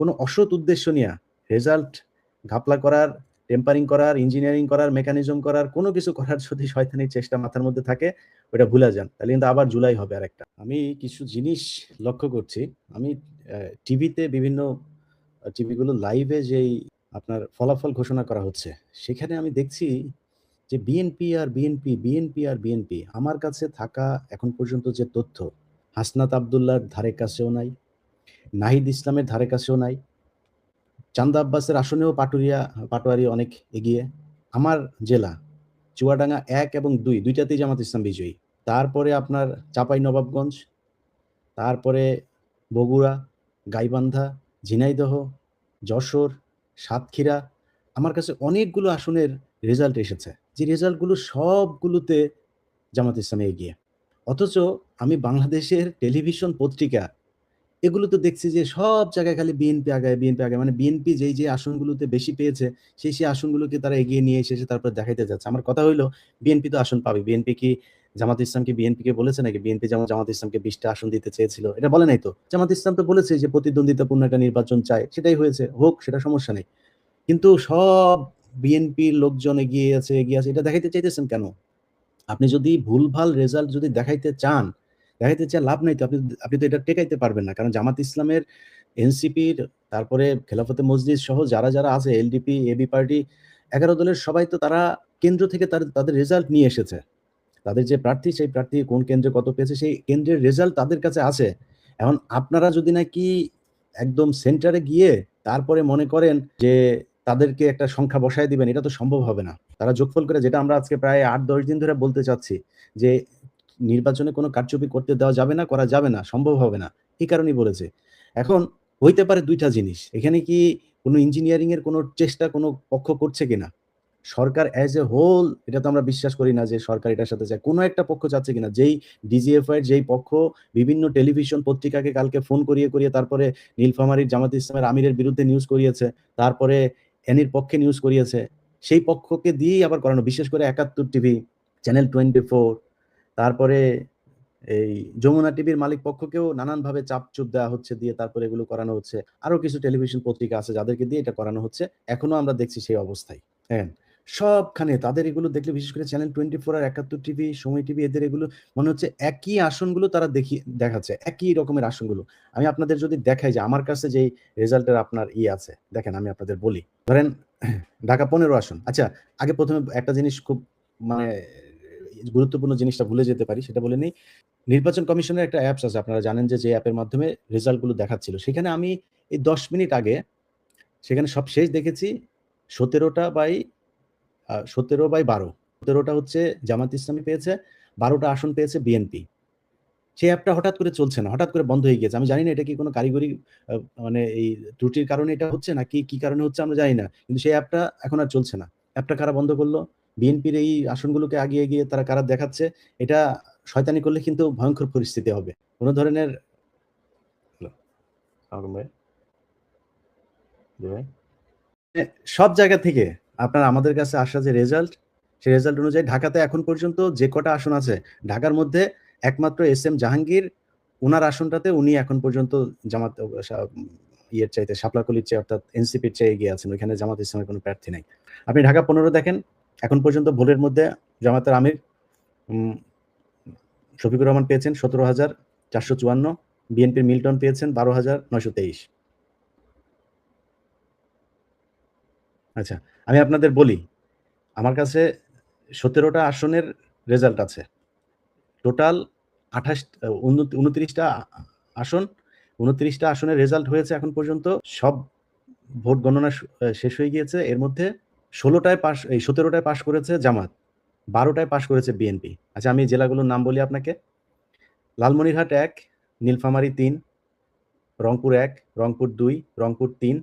কোনো অসৎ উদ্দেশ্য নিয়ে রেজাল্ট ঘাপলা করার টেম্পারিং করার ইঞ্জিনিয়ারিং করার মেকানিজম করার, কোনো কিছু করার যদি শয়তানির চেষ্টা মাথার মধ্যে থাকে ওটা ভুলে যান। তাহলে কিন্তু আবার জুলাই হবে আরেকটা। আমি কিছু জিনিস লক্ষ্য করছি। আমি টিভিতে বিভিন্ন টিভিগুলো লাইভে যেই আপনার ফলাফল ঘোষণা করা হচ্ছে, সেখানে আমি দেখছি যে বিএনপি আর বিএনপি বিএনপি আর বিএনপি আমার কাছে থাকা এখন পর্যন্ত যে তথ্য, হাসনাত আবদুল্লার ধারে কাছেও নাই নাহিদ ইসলামের ধারে কাছেও নাই। চান্দা আব্বাসের আসনেও পাটুরিয়া, পাটোয়ারি অনেক এগিয়ে। আমার জেলা, চুয়াডাঙ্গা এক এবং দুই, দুইটাতেই জামাত ইসলাম বিজয়ী। তারপরে আপনার চাপাই নবাবগঞ্জ, তারপরে বগুড়া, গাইবান্ধা, ঝিনাইদহ, যশোর, সাতক্ষীরা। আমার কাছে অনেকগুলো আসনের রেজাল্ট এসেছে। যে রেজাল্টগুলো সবগুলোতে জামাত ইসলামে এগিয়ে। অথচ আমি বাংলাদেশের টেলিভিশন পত্রিকা এগুলো তো দেখছি যে সব জায়গায় খালি বিএনপি আগায় বিএনপি আগায়। মানে বিএনপি যেই যে আসনগুলোতে বেশি পেয়েছে, সেই সেই আসনগুলোকে তারা এগিয়ে নিয়ে এসেছে তারপর দেখাইতে যাচ্ছে। আমার কথা হইল বিএনপি তো আসন পাবে। বিএনপি কি জামাত ইসলাম কি বিএনপি কে বলেছে নাকি? বিএনপি যেমন জামাত ইসলামকে বিশটা আসন দিতে চেয়েছিল। এটা বলে নাই তো? জামাত ইসলাম তো বলেছে যে প্রতিদ্বন্দ্বিতাপূর্ণ একটা নির্বাচন চায়। সেটাই হয়েছে। হোক, সেটা সমস্যা নেই। কিন্তু সব বিএনপির লোকজন এগিয়ে আছে এগিয়ে আছে। এটা দেখাইতে চাইতেছেন কেন? আপনি যদি ভুলভাল রেজাল্ট যদি দেখাইতে চান দেখাইতে চান লাভ নাই তো আপনি আপনি তো এটা টেকাইতে পারবেন না। কারণ জামাত ইসলামের এনসিপির তারপরে খেলাফতে মসজিদ সহ যারা যারা আছে, এলডিপি, এবি পার্টি, এগারো দলের সবাই তো তারা কেন্দ্র থেকে তাদের তাদের রেজাল্ট নিয়ে এসেছে। তাদের যে প্রার্থী, সেই প্রার্থী কোন কেন্দ্রে কত পেয়েছে, সেই কেন্দ্রের রেজাল্ট তাদের কাছে আছে। এখন আপনারা যদি নাকি একদম সেন্টারে গিয়ে তারপরে মনে করেন যে তাদেরকে একটা সংখ্যা বসায় দিবেন, এটা তো সম্ভব হবে না। তারা যোগফল করে, যেটা আমরা আজকে প্রায় আট, দশ দিন ধরে বলতে চাচ্ছি যে নির্বাচনে কোনো কারচুপি করতে দেওয়া যাবে না, করা যাবে না, সম্ভব হবে না। এই কারণেই বলেছে। এখন হইতে পারে দুইটা জিনিস। এখানে কি কোনো ইঞ্জিনিয়ারিং এর কোনো চেষ্টা কোনো পক্ষ করছে কিনা? সরকার অ্যাজ এ হোল এটা তো আমরা বিশ্বাস করি না যে সরকার এটার সাথে চায় কোনো একটা পক্ষ চাচ্ছে কিনা? যেই ডিজিএফআই যেই পক্ষ বিভিন্ন টেলিভিশন পত্রিকাকে কালকে ফোন করিয়ে করিয়ে তারপরে নীলফামারীর জামাত ইসলামের আমিরের বিরুদ্ধে নিউজ করিয়েছে, তারপরে এনির পক্ষে নিউজ করিয়েছে। সেই পক্ষকে দিয়েই আবার করানো। বিশেষ করে একাত্তর টিভি চ্যানেল টোয়েন্টি ফোর তারপরে এই যমুনা টিভির মালিক পক্ষকেও নানানভাবে চাপ চুপ দেওয়া হচ্ছে, দিয়ে তারপরে এগুলো করানো হচ্ছে। আরও কিছু টেলিভিশন পত্রিকা আছে যাদেরকে দিয়ে এটা করানো হচ্ছে। এখনও আমরা দেখছি সেই অবস্থায় হ্যাঁ। সবখানে তাদের এগুলো দেখলে, বিশেষ করে চ্যানেল টোয়েন্টি ফোর আর একাত্তর টিভি, সময় টিভি, এদের এগুলো মনে হচ্ছে একই আসনগুলো তারা দেখি, দেখাচ্ছে, একই রকমের আসনগুলো। আমি আপনাদের যদি দেখাই যে আমার কাছে যেই রেজাল্টের আপনার ই আছে, দেখেন আমি আপনাদের বলি। ধরেন ঢাকা পনেরো আসন। আচ্ছা আগে প্রথমে একটা জিনিস খুব মানে গুরুত্বপূর্ণ জিনিসটা ভুলে যেতে পারি, সেটা বলে নেই। নির্বাচন কমিশনের একটা অ্যাপস আছে, আপনারা জানেন যে যে অ্যাপের মাধ্যমে রেজাল্টগুলো দেখাচ্ছিল। সেখানে আমি এই দশ মিনিট আগে সেখানে সব শেষ দেখেছি, সতেরোটা বাই সতেরো বাই বারো। সতেরোটা হচ্ছে জামাত ইসলামী পেয়েছে, বারোটা আসন পেয়েছে বিএনপি সেই অ্যাপটা হঠাৎ করে চলছে না, হঠাৎ করে বন্ধ হয়ে গেছে আমি জানি না এটা কি কোনো কারিগরি মানে এই ত্রুটির কারণে এটা হচ্ছে না কি কি কারণে হচ্ছে আমরা জানি না। কিন্তু সেই অ্যাপটা এখন আর চলছে না। অ্যাপটা কারা বন্ধ করল? বিএনপির এই আসনগুলোকে আগিয়ে গিয়ে তারা কারা দেখাচ্ছে, এটা শয়তানি করলে কিন্তু ভয়ঙ্কর পরিস্থিতি হবে। কোনো ধরনের সব জায়গা থেকে আপনার আমাদের কাছে আসা যে রেজাল্ট, সেই রেজাল্ট অনুযায়ী ঢাকাতে এখন পর্যন্ত যে কটা আসন আছে, ঢাকার মধ্যে একমাত্র এস এম জাহাঙ্গীর, উনার আসনটাতে উনি এখন পর্যন্ত জামাত ইয়ের চাইতে শাপলাকলির চেয়ে, অর্থাৎ এনসিপির চেয়ে এগিয়ে আছেন, ওইখানে জামাত ইসলামের কোনো প্রার্থী নাই। আপনি ঢাকা পনেরো দেখেন এখন পর্যন্ত ভোটের মধ্যে জামাতের আমির শফিকুর রহমান পেয়েছেন সতেরো হাজার চারশো চুয়ান্ন, বিএনপির মিল্টন পেয়েছেন বারো হাজার নয়শো তেইশ। আচ্ছা আমি আপনাদের বলি, আমার কাছে সতেরোটা আসনের রেজাল্ট আছে। টোটাল আঠাশ উনত্রিশটা আসন, উনত্রিশটা আসনের রেজাল্ট হয়েছে এখন পর্যন্ত। সব ভোট গণনা শেষ হয়ে গিয়েছে। এর মধ্যে ষোলোটায় পাশ, এই সতেরোটায় পাশ করেছে জামাত, বারোটায় পাশ করেছে বিএনপি আচ্ছা আমি জেলাগুলোর নাম বলি আপনাকে। লালমনিরহাট এক, নীলফামারি তিন, রংপুর এক, রংপুর দুই, রংপুর তিন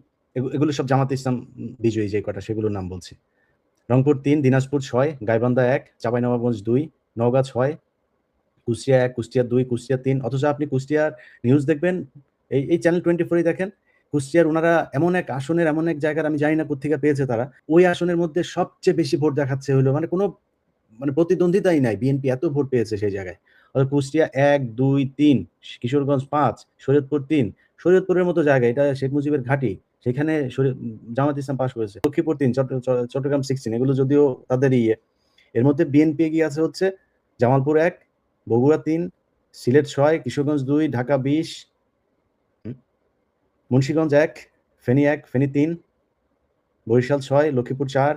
এগুলো সব জামাত ইসলাম বিজয়ী যে কটা, সেগুলোর নাম বলছি। রংপুর তিন, দিনাজপুর ছয়, গাইবান্ধা এক, চাঁপাইনবাবগঞ্জ দুই, নওগাঁ ছয়, কুষ্টিয়া এক, কুষ্টিয়া দুই, কুষ্টিয়া তিন, অথচ আপনি কুষ্টিয়ার নিউজ দেখবেন, এই এই চ্যানেল টোয়েন্টি ফোরই দেখেন কুষ্টিয়ার ওনারা এমন এক আসনের, এমন এক জায়গার, আমি জানি না কোথেকে পেয়েছে তারা, ওই আসনের মধ্যে সবচেয়ে বেশি ভোট দেখাচ্ছে হলো মানে কোনো মানে প্রতিদ্বন্দ্বিতাই নাই, বিএনপি এত ভোট পেয়েছে সেই জায়গায়। অর্থাৎ কুষ্টিয়া এক, দুই, তিন, কিশোরগঞ্জ পাঁচ, শরীয়তপুর তিন, শরীয়তপুরের মতো জায়গা, এটা শেখ মুজিবের ঘাঁটি, সেখানে জামাত ইসলাম পাশ করেছে। লক্ষ্মীপুর তিন, চট্ট- চট্টগ্রাম সিক্সটিন এগুলো যদিও তাদের ইয়ে। এর মধ্যে বিএনপি এগিয়ে আছে হচ্ছে জামালপুর এক, বগুড়া তিন, সিলেট ছয়, কিশোরগঞ্জ দুই, ঢাকা বিশ মুন্সিগঞ্জ এক, ফেনী এক, ফেনী তিন, বরিশাল ছয়, লক্ষ্মীপুর চার,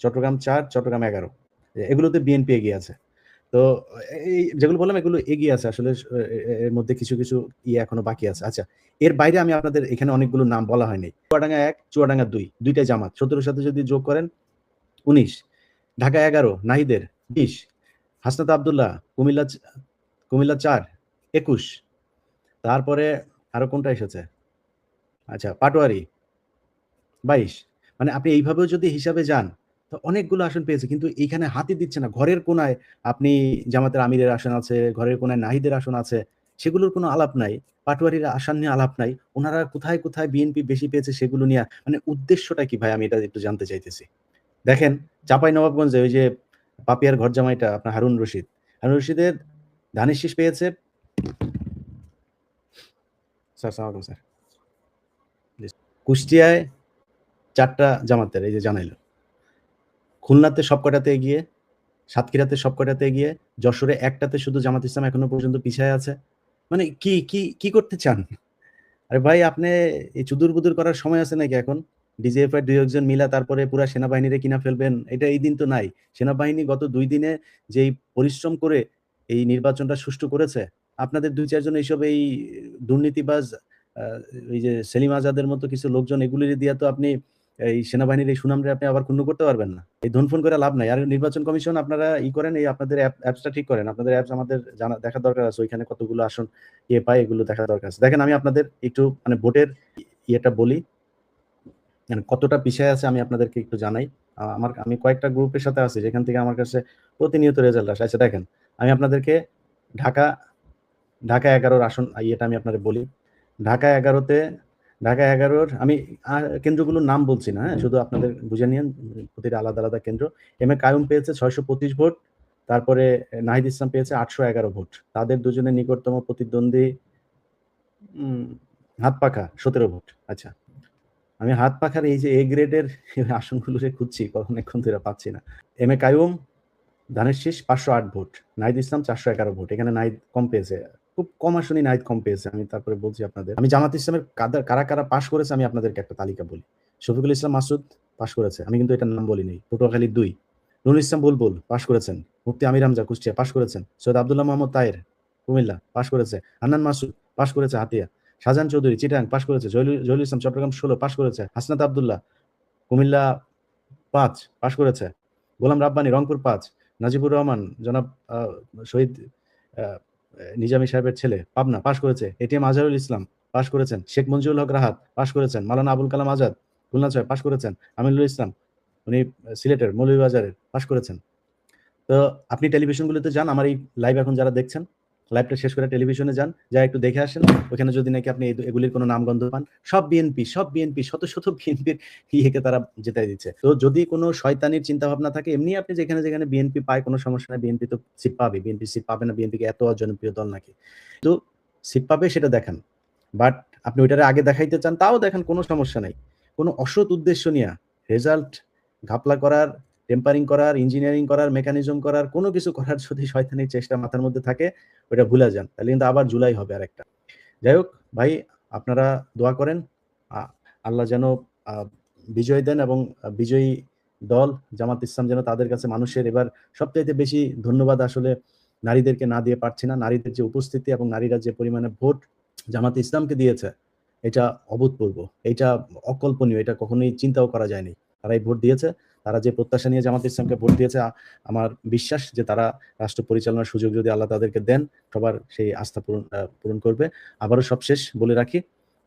চট্টগ্রাম চার, চট্টগ্রাম এগারো। এগুলোতে বিএনপি এগিয়ে আছে। তো এই যেগুলো বললাম, এগুলো এগিয়ে আছে। আসলে এর মধ্যে কিছু কিছু ইয়ে এখনও বাকি আছে। আচ্ছা এর বাইরে আমি আপনাদের এখানে অনেকগুলো নাম বলা হয়নি। চুয়াডাঙ্গা এক, চুয়াডাঙ্গা দুই, দুইটাই জামাত। সতেরোর সাথে যদি যোগ করেন, উনিশ। ঢাকা এগারো, নাহিদের, বিশ। হাসনাত আবদুল্লাহ, কুমিল্লা কুমিল্লা চার, একুশ। তারপরে আরও কোনটা এসেছে? আচ্ছা পাটোয়ারি। বাইশ। মানে আপনি এইভাবেও যদি হিসাবে যান, তো অনেকগুলো আসন পেয়েছে, কিন্তু এইখানে হাতে দিচ্ছে না। ঘরের কোনায় আপনি জামাতের আমিরের আসন আছে, ঘরের কোনায় নাহিদের আসন আছে, সেগুলোর কোনো আলাপ নাই, পাটোয়ারির আসন নিয়ে আলাপ নাই। ওনারা কোথায় কোথায় বিএনপি বেশি পেয়েছে সেগুলো নিয়ে মানে উদ্দেশ্যটা কি ভাই? আমি এটা একটু জানতে চাইতেছি। দেখেন চাপাই নবাবগঞ্জে ওই যে পাপিয়ার ঘর জামাইটা, আপনার হারুন রশিদ। হারুন রশিদের ধানের শীষ পেয়েছে। Sir sir. কুষ্টিয়ায় চারটা জামাতের, এই যে জানাইল। খুলনাতে সবকটাতে এগিয়ে, সাতক্ষীরাতে সবকটাতে এগিয়ে, যশোরে একটাতে শুধু জামাত ইসলাম এখনও পর্যন্ত পিছায় আছে। মানে কি কি কি করতে চান? আরে ভাই, আপনি এই চুদুর বুদুর করার সময় আছে নাকি এখন? ডিজিএফ এর দুই একজন মিলা তারপরে পুরা সেনাবাহিনীরে কিনা ফেলবেন, এটা এই দিন তো নাই। সেনাবাহিনী গত দুই দিনে যেই পরিশ্রম করে এই নির্বাচনটা সুষ্ঠু করেছে, আপনাদের দুই চারজন এইসব এই দুর্নীতিবাজ এই যে সেলিম আজাদের মতো কিছু লোকজন এগুলি দিয়ে তো আপনি এই সেনাবাহিনীর এই সুনামটা আপনি আবার ক্ষুণ্ণ করতে পারবেন না। এই ধনফোন করে লাভ নাই। আর নির্বাচন কমিশন আপনারা ই করেন, এই আপনাদের অ্যাপসটা ঠিক করেন। আপনাদের অ্যাপস আমাদের জানা, দেখা দরকার আছে। ওইখানে কতগুলো আসন ইয়ে পায়, এগুলো দেখা দরকার আছে। দেখেন, আমি আপনাদের একটু মানে ভোটের ইয়েটা বলি। মানে কতটা পিছিয়ে আছে আমি আপনাদেরকে একটু জানাই। আমার, আমি কয়েকটা গ্রুপের সাথে আছি, যেখান থেকে আমার কাছে প্রতিনিয়ত রেজাল্ট আসে। আচ্ছা দেখেন, আমি আপনাদেরকে ঢাকা ঢাকা এগারোর আসন ইয়েটা আমি আপনাদের বলি। ঢাকা এগারোতে ঢাকা এগারোর আমি কেন্দ্রগুলোর নাম বলছি না হ্যাঁ শুধু আপনাদের বুঝে নিন প্রতিটা আলাদা আলাদা কেন্দ্র। এম এ কায়ুম পেয়েছে ছয়শো পঁচিশ ভোট তারপরে নাহিদ ইসলাম পেয়েছে আটশো এগারো ভোট। তাদের দুজনের নিকটতম প্রতিদ্বন্দ্বী হাত পাখা সতেরো ভোট। আচ্ছা আমি হাত পাখার এই যে এ গ্রেডের আসনগুলো যে খুঁজছি অনেকক্ষণ ধরে পাচ্ছি না। এম এ কায়ুম ধানের শীষ পাঁচশো আট ভোট নাহিদ ইসলাম চারশো এগারো ভোট এখানে নাহিদ কম পেয়েছে। খুব কম আসনই নাহিদ কম পেয়েছে। আমি তারপরে বলছি আপনাদের, আমি জামাত ইসলামের কাদের, কারা কারা পাশ করেছে আমি আপনাদেরকে একটা তালিকা বলি। শফিকুল ইসলাম, মাসুদ পাশ করেছে, আমি কিন্তু এটার নাম বলিনি। পটুয়াখালী দুই, নুরুল ইসলাম বুলবুল পাশ করেছেন। মুফতি আমির হামজা কুষ্টিয়া পাশ করেছেন। সৈয়দ আবদুল্লাহ মোহাম্মদ তায়ের কুমিল্লা পাশ করেছে। হান্নান মাসুদ পাশ করেছে হাতিয়া। শাহজাহান চৌধুরী চিটাং পাশ করেছে। জহিরুল ইসলাম চট্টগ্রাম ষোলো পাশ করেছে। হাসনাত আবদুল্লাহ কুমিল্লা পাঁচ পাশ করেছে। গোলাম রাব্বানি রংপুর পাঁচ। নাজিবুর রহমান জনাব শহীদ নিজামী সাহেবের ছেলে, পাবনা, পাশ করেছে। এটিএম আজহারুল ইসলাম, পাশ করেছেন। শেখ মঞ্জুরুল হক রাহাত, পাশ করেছেন। মালানা আবুল কালাম আজাদ, খুলনা ছয়, পাশ করেছেন। আমিনুল ইসলাম, উনি সিলেটের, মৌলভীবাজারের, পাশ করেছেন। তো আপনি টেলিভিশনগুলোতে যান, আমার এই লাইভ এখন যারা দেখছেন লাইভটা শেষ করে টেলিভিশনে যান, যা একটু দেখে আসেন। ওখানে যদি নাকি আপনি এগুলির কোনো নামগন্ধ পান, সব বিএনপি সব বিএনপি শত শত বিএনপির ইয়েকে তারা জেতাই দিচ্ছে। তো যদি কোনো শয়তানির চিন্তা ভাবনা থাকে, এমনি আপনি যেখানে যেখানে বিএনপি পায়, কোনো সমস্যা নাই বিএনপি তো সিট পাবে। বিএনপি সিট পাবে না বিএনপিকে এত জনপ্রিয় দল নাকি? তো সিট পাবে সেটা দেখান। বাট আপনি ওইটারে আগে দেখাইতে চান, তাও দেখেন, কোনো সমস্যা নাই। কোনো অসৎ উদ্দেশ্য নিয়ে রেজাল্ট ঘাপলা করার টেম্পারিং করার ইঞ্জিনিয়ারিং করার মেকানিজম করার, কোনো কিছু করার যদি শয়তানির চেষ্টা মাথার মধ্যে থাকে ওটা ভুলে যান। তাহলে কিন্তু আবার জুলাই হবে আর একটা যাই হোক, ভাই, আপনারা দোয়া করেন আল্লাহ যেন বিজয় দেন এবং বিজয়ী দল জামাত ইসলাম যেন তাদের কাছে মানুষের এবার সবচাইতে বেশি ধন্যবাদ আসলে নারীদেরকে না দিয়ে পারছি না। নারীদের যে উপস্থিতি এবং নারীরা যে পরিমাণে ভোট জামাত ইসলামকে দিয়েছে, এটা অভূতপূর্ব। এটা অকল্পনীয়, এটা কখনোই চিন্তাও করা যায়নি। তারা এই ভোট দিয়েছে। তারা যে প্রত্যাশা নিয়ে জামাত ইসলামকে ভোট দিয়েছে আমার বিশ্বাস যে তারা রাষ্ট্র পরিচালনার সুযোগ যদি আল্লাহ তাদেরকে দেন, সবার সেই আস্থা পূরণ পূরণ করবে। আবারও সবশেষ বলে রাখি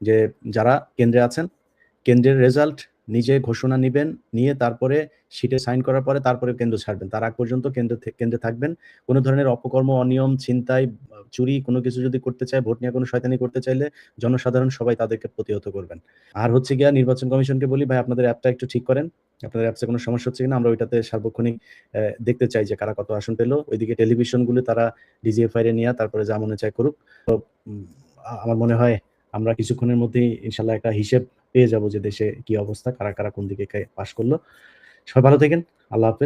যে যারা কেন্দ্রে আছেন, কেন্দ্রের রেজাল্ট নিজে ঘোষণা নিবেন, নিয়ে তারপরে সিটে সাইন করার পরে তারপরে কেন্দ্র ছাড়বেন। তার আগ পর্যন্ত কেন্দ্র কেন্দ্রে থাকবেন। কোনো ধরনের অপকর্ম, অনিয়ম, ছিনতাই, চুরি, কোনো কিছু যদি করতে চায়, ভোট নিয়ে কোনো শয়তানি করতে চাইলে জনসাধারণ সবাই তাদেরকে প্রতিহত করবেন। আর হচ্ছে গিয়া নির্বাচন কমিশনকে বলি, ভাই আপনাদের অ্যাপটা একটু ঠিক করেন। আপনাদের অ্যাপসে কোনো সমস্যা হচ্ছে কিনা আমরা ওইটাতে সার্বক্ষণিক দেখতে চাই যে কারা কত আসন পেল ওইদিকে টেলিভিশনগুলো তারা ডিজিএফআই রে নিয়ে তারপরে যা মনে চায় করুক। তো আমার মনে হয় আমরা কিছুক্ষণের মধ্যেই ইনশাল্লাহ একটা হিসেব পেয়ে যাব যে দেশে কি অবস্থা, কারা, কারা কোন দিকে পাশ করল সবাই ভালো থাকেন। আল্লাহ হাফেজ।